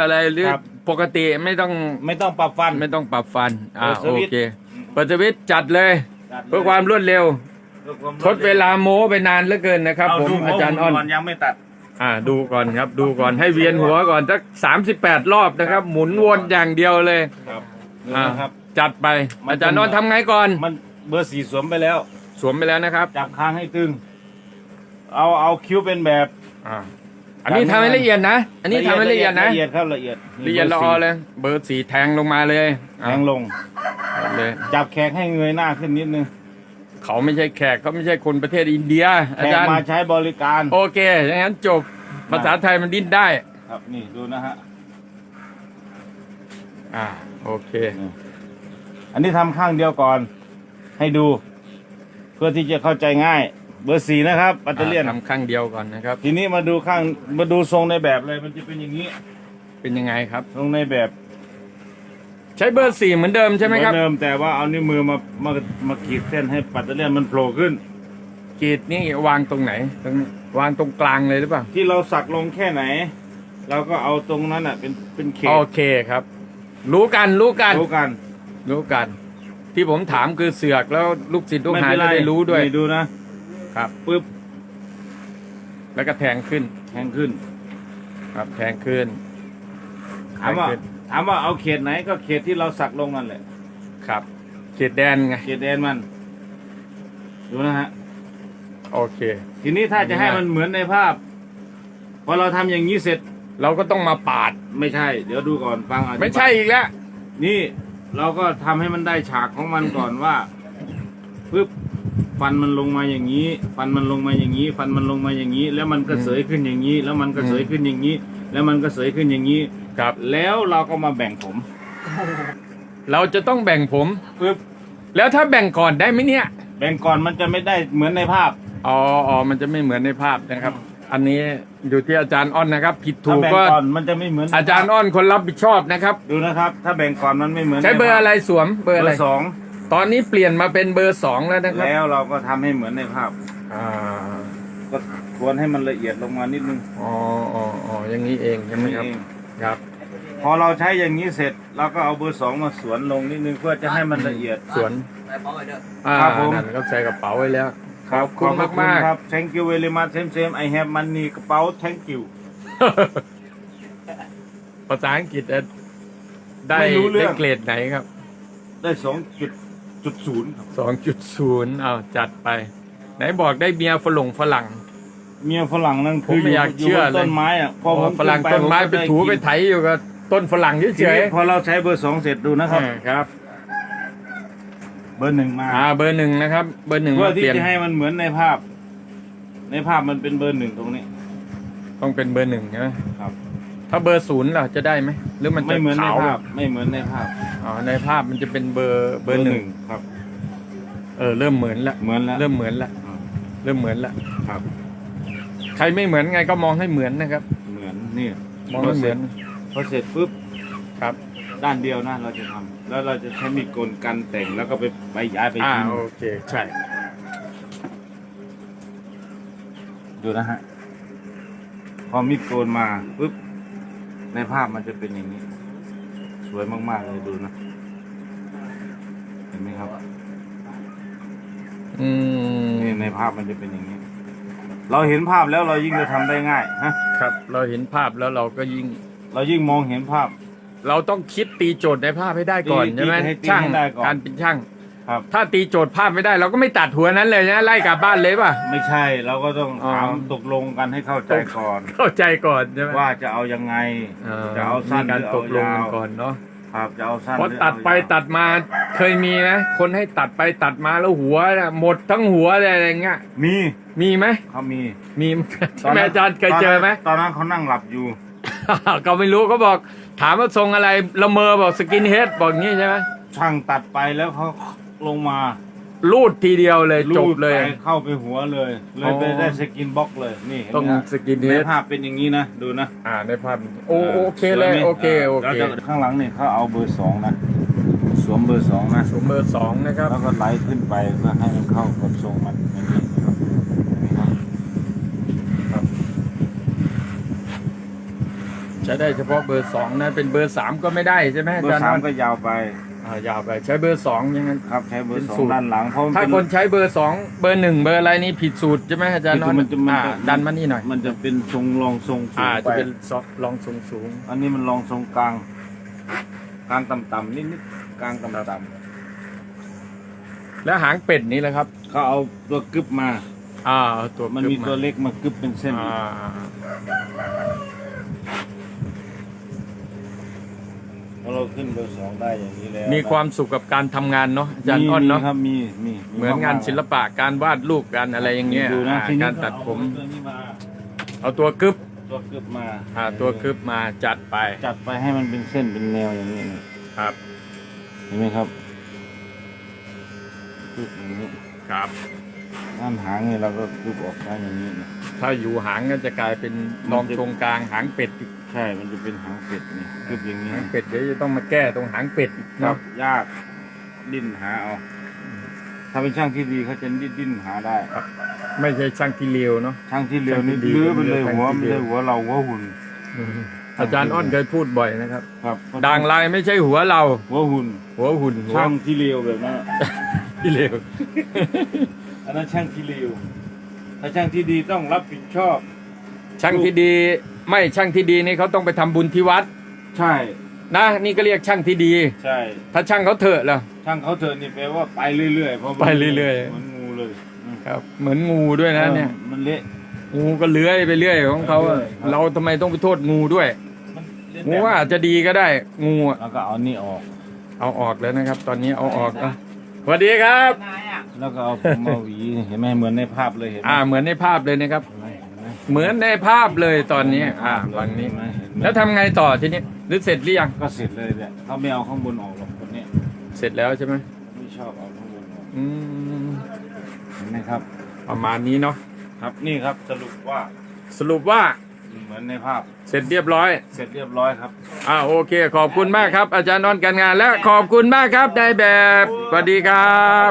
อะไรหรือครับ ปกติไม่ต้องไม่ต้องปรับฟัน ไม่ต้องปรับฟัน อ่าเปิดสโอวิตช์ เคเปิดสวิตช์จัดเลยจัดลยเพื่อความรวดเร็วเพื่อความทดเวลาโม้ไปนานเหลือเกินนะครับเผมดูอาจารย์อ้อนก่ยังไม่ตัด อ่า ดูก่อนครับ ดูก่อนให้เวียนหัวก่อนสักสามสิบแปดรอบนะครับ หมุนวนอย่างเดียวเลยครับดูอ่านะครับ จัดไป มัน อาจารย์เป็นอ้อนทำไงก่อน มันเบอร์สี่สวมไปแล้ว สวมไปแล้วนะครับ จับค้างให้ตึง เอาเอาคิ้วเป็นแบบ อ่า อันนี้ทำให้ละเอียดนะ อันนี้ทำให้ละเอียดนะ ละเอียดครับละเอียดละเอียดละออเลย เบอร์สีแทงลงมาเลยแทงลงอะเลยจับแขกให้เงยหน้าขึ้นนิดนึงเขาไม่ใช่แขกเขาไม่ใช่คนประเทศอินเดียแขอากจารย์มาใช้บริการ โอเคอย่างนั้นจบภาษาไทยมันดิ้นได้ ครับนี่ดูนะฮะอ่าโอเค อันนี้ทำข้างเดียวก่อน ให้ดู เพื่อที่จะเข้าใจง่าย เบอร์สี่นะครับปัตเตอร์เลียนทำข้างเดียวก่อนนะครับ ทีนี้มาดูข้างมาดูทรงในแบบเลยมันจะเป็นอย่างนี้ เป็นยังไงครับ ทรงในแบบ ใช้เบอร์สี่เหมือนเดิมใช่ไหมครับเอนเดิมแต่ว่าเอานิ้วมือมามามาขีดเส้นให้ปัตเตอร์เลียนมันโผล่ขึ้นกรีดนี่วางตรงไหนตรงวางตรงกลางเลยหรือเปล่าที่เราสักลงแค่ไหนเราก็เอาตรงนั้นอะ เป็นเป็นเขตโอเคครับ รู้กันรู้กันรู้กัน รู้กัน ที่ผมถามคือเสือกแล้วลูกศิษย์ลูกหาไม่จะเป็นไรได้รู้ด้วยนี่ดูนะ ครับปึ๊บ แล้วก็แทงขึ้นแทงขึ้น ครับ แทงขึ้นถามว่าแทงขึ้นถามว่าเอาเขตไหนก็เขตที่เราสักลงนั่นแหละ ครับ เขตแดนไง เขตแดนมัน ดูนะฮะ โอเค ทีนี้ถ้าจะให้มันเหมือนในภาพ พอเราทำอย่างนี้เสร็จ เราก็ต้องมาปาด ไม่ใช่ เดี๋ยวดูก่อนฟังอธิบาย ไม่ใช่อีกแล้ว นี่เราก็ทำให้มันได้ฉากของมันก่อนว่าปึ๊บ ฟันมันลงมาอย่างนี้ ฟันมันลงมาอย่างนี้ ฟันมันลงมาอย่างนี้ แล้วมันก็เสยขึ้นอย่างนี้ แล้วมันก็เสยขึ้นอย่างนี้ แล้วมันก็เสยขึ้นอย่างนี้ ครับ แล้วเราก็มาแบ่งผมเราจะต้องแบ่งผม ปึ๊บแล้วถ้าแบ่งก่อนได้ไหมเนี่ย แบ่งก่อนมันจะไม่ได้เหมือนในภาพ อ๋ออ๋อมันจะไม่เหมือนในภาพนะครับ อันนี้อยู่ที่อาจารย์อ้อนนะครับ ผิดถูถ้ากแบ่งก็ก่อนมันจะไม่เหมือนในภพอาจารย์อ้อนคนรับผิดชอบนะครับ ดูนะครับ ถ้าแบ่งก่อนมันไม่เหมือนใช้เบอร์อะไรสวมเบเบออร์อะไรร์สอง ตอนนี้เปลี่ยนมาเป็นเบอร์สองแล้วนะครับแล้วเราก็ทำให้เหมือนในภาพ อ่าก็ควรให้มันละเอียดลงมานิดนึงอ๋ออ๋ออ๋ออย่างนี้เองใช่ไหมครับ นี่เองครับ พอเราใช้อย่างนี้เสร็จเราก็เอาเบอร์สองมาสวนลงนิดนึงเพื่อจะให้มันละเอียด สวน ไปพร้อมกันเด้อ อ่าครับผม นั่นก็ใส่กระเป๋าไว้แล้ว ครับขอบคุณพระมากๆ ครับ thank you very much same same I have money กระเป๋า thank you ภาษาอังกฤษเอ่อได้ไม่รู้เรื่ได้อง เกรดไหนครับ ได้สองจุด จุดศูนย์ครับ สองจุดศูนย์อ้าวจัดไป ไหนบอกได้เมียฝรั่งฝรั่ง เมียฝรั่งนั่นผคืมอไม่อยากอยู่เชื่อบนเลยต้นไม้อะพอผมฝรั่งขึ้ต้นไม้ผไปก็ด้ถูไปกินไถอยู่กับต้นฝรั่งทีเฉยนี้พอเราใช้เบอร์สองเสร็จดูนะๆครับ อ่าครับเบอร์หนึ่งมา อ่าเบอร์หนึ่งนะครับ เบอร์หนึ่งเพื่อมาที่เปลี่ยนจะให้มันเหมือนในภาพ ในภาพมันเป็นเบอร์หนึ่งตรงนี้ ต้องเป็นเบอร์หนึ่งใช่ไหมครับ ถ้าเบอร์ศูนย์ล่ะจะได้ไหมหรือมันจะไม่เหมือนในขาวภาพไม่เหมือนในภาพอ๋อในภาพมันจะเป็นเบอร์เบอร์หนึ่งครับ เออเริ่มเหมือนละเหมือนแล้วเริ่มเหมือนละเริ่มเหมือนละครับ ใครไม่เหมือนไงก็มองให้เหมือนนะครับ เหมือนนี่มองให้เหมือนพอเสร็จปุ๊บครับ ด้านเดียวนะเราจะทำแล้วเราจะใช้มีดกลกันแต่งแล้วก็ไปไปย้ายไปอ่าทิ้งโอเค ใช่ ดูนะฮะพอมีดโกนมาปุ๊บ ในภาพมันจะเป็นอย่างนี้ สวยมาก ๆ เลยดูนะ เห็นไหมครับ อืมนี่ในภาพมันจะเป็นอย่างนี้ เราเห็นภาพแล้วเรายิ่งจะทำได้ง่ายฮะครับ เราเห็นภาพแล้วเราก็ยิ่ง เรายิ่งมองเห็นภาพ เราต้องคิดตีโจทย์ในภาพให้ได้ก่อนตีใช่ไหมให้ตีช่างให้ได้ก่อน การเป็นช่าง ครับ ถ้าตีโจทย์ภาพไม่ได้ เราก็ไม่ตัดหัวนั้นเลยนะไล่กลับบ้านเลยป่ะ ไม่ใช่เราก็ต้องอ๋อ ถามตกลงกันให้เข้าใจก่อน เข้าใจก่อนใช่ไหมว่าจะเอายังไง เออจะเอาสั้นมีการหรือตกลงเอากันยาวก่อนเนาะครับจะเอาสั้นเพราะหรือตัดไปเอายาวตัดมาเคยมีไหมคนให้ตัดไปตัดมาแล้วหัวน่ะหมดทั้งหัวเลยอะไรเงี้ยมีมีไหมเขามีมีใช่ไหมอาจารย์เคยเจอไหม ตอนนั้นเขานั่งหลับอยู่ ก็ไม่รู้เขาบอกถามว่าทรงอะไรละเมอบอกสกินเฮดบอกงี้ใช่ไหมช่างตัดไปแล้วเขา ลงมารูดทีเดียวเลยจบลูดเลยไปเข้าไปหัวเลย เลยอ๋อไปได้สกินบล็อกเลยนี่เห็นต้องไหมฮะสกินเฮในดภาพเป็นอย่างนี้นะดูนะอ่าในภาพโอโอเคเลยสวไหมโอเคโอเคแล้วจะข้างหลังนี่เขาเอาเบอร์สองนะสวมเบอร์สองนะสมเบอร์สองนะครับแล้วก็ไล่ขึ้นไปเพื่อให้มันเข้ากับทรงมันอย่างนี้นะครับนี่ครับใช้ได้เฉพาะเบอร์สองนะเป็นเบอร์สามก็ไม่ได้ใช่ไหมอาเบอจารร์ย์สามน็อตก็ยาวไปอ่ายาวไปใช้เบอร์สองอยังงั้น ครับใช้เบอร์สอเป็นสูงตร ด้านหลังเพราะมันถ้าเป็นคนใช้เบอร์สองเบอร์หนึ่งเบอร์อะไรนี่ผิดสูตรใช่ไหมอาจารย์น็อตมันจะมันอ่าจะดันมานี่หน่อยมันจะเป็นทรงรองทรงสูอ่างไปจะเป็นซอกลองทรงสูงอันนี้มันรองทรงกลางกลางต่ำๆนิดๆกลางต่ำแล้วหางเป็ดนี่แหละครับ ๆเขาเอาตัวกึบมา อ่าเอาตัวมันมีกึ๊บตัวเล็กมากึบเป็นเส้น อ่า พอเราขึ้นเบอร์สองได้อย่างนี้แล้วมีความสุขกับการทำงานเนาะอาจารย์อ้อนเนาะมีครับมีมีเหมือนงานศิลปะการวาดรูปการอะไรอย่างเงี้ยดูนะอ่าทีนี้ การตัดผม เอาตัวนี้มาเอาตัวกึบตัวกึบมาอ่าตัวกึบมาจัดไปจัดไปให้มันเป็นเส้นเป็นแนวอย่างนี้นะครับเห็นไหมครับกึบอย่างนี้ครับ ด้านหางเนี่ยเราก็กึบออกได้อย่างนี้นะถ้าอยู่หางก็จะกลายเป็นรองตรงกลางหางเป็ดอีก ใช่ มันจะเป็นหางเป็ดนี่กึบอย่างนี้หางเป็ดเดี๋ยวจะต้องมาแก้ตรงหางเป็ดอีกครัเนาะบยากดิ้นหาเอาถ้าเป็นช่างที่ดีเขาจะดิ้นดิ้นหาได้ ไม่ใช่ช่างที่เลวเนาะ ช่างที่เร็วนี่ช่างที่ดีลื้อไปเลยช่างหัวที่ไม่ดีใช่หัวเราหัวหุ่น อาจารย์อ้อนเคยพูดบ่อยนะครับ ครับด่างลายไม่ใช่หัวเรา หัวหุ่น หัวหุ่นหัวช่างที่เร็วแบบนั้นที่เลวอันนั้นช่างที่เร็วถ้าช่างที่ดีต้องรับผิดชอบ ช่างที่ดี ไม่ช่างที่ดีนี่เขาต้องไปทำบุญที่วัด ใช่ นะนี่ก็เรียกช่างที่ดี ใช่ ถ้าช่างเขาเถอะล่ะ ช่างเขาเถอะนี่แปลว่าไปเรื่อยๆเพราะมันไปเรื่อยๆ เหมือนงูเลยอืมครับ เหมือนงูด้วยนะเนี่ย มันเละ งูก็เลื้อยไปเรื่อยของเขาอะเลื้อยครับ เราทำไมต้องไปโทษงูด้วย มันเละงูว่าอาจจะดีก็ได้ งูอะแล้วก็เอานี่ออก เอาออกแล้วนะครับ ตอนนี้เอาออกนะสวัสดีครับ แล้วก็เอาผมมาหวีเห็นไหมเหมือนในภาพเลยเห็นไหมอ่าเหมือนในภาพเลยนะครับ เห็นไหมเห็นไหมเหมือนในภาพเลยตอนนี้อ่าวันนี้เห็ไหมเห็นไหมแล้วทำไงต่อทีนี้หรือเสร็จหรือยังก็เสร็จเลยเนี่ยเขาไม่เอาข้างบนออกหรอกคนเนี้ยเสร็จแล้วใช่ไหมไม่ชอบเอาข้างบนออกอืมเห็นไหมครับ ประมาณนี้เนาะครับนี่ครับสรุปว่าสรุปว่าเหมือนในภาพเสร็จเรียบร้อย เสร็จเรียบร้อยครับ อ่าโอเค ขอบคุณมากครับ อาจารย์นอนการงานและขอบคุณมากครับนายแบบสวัสดีครับ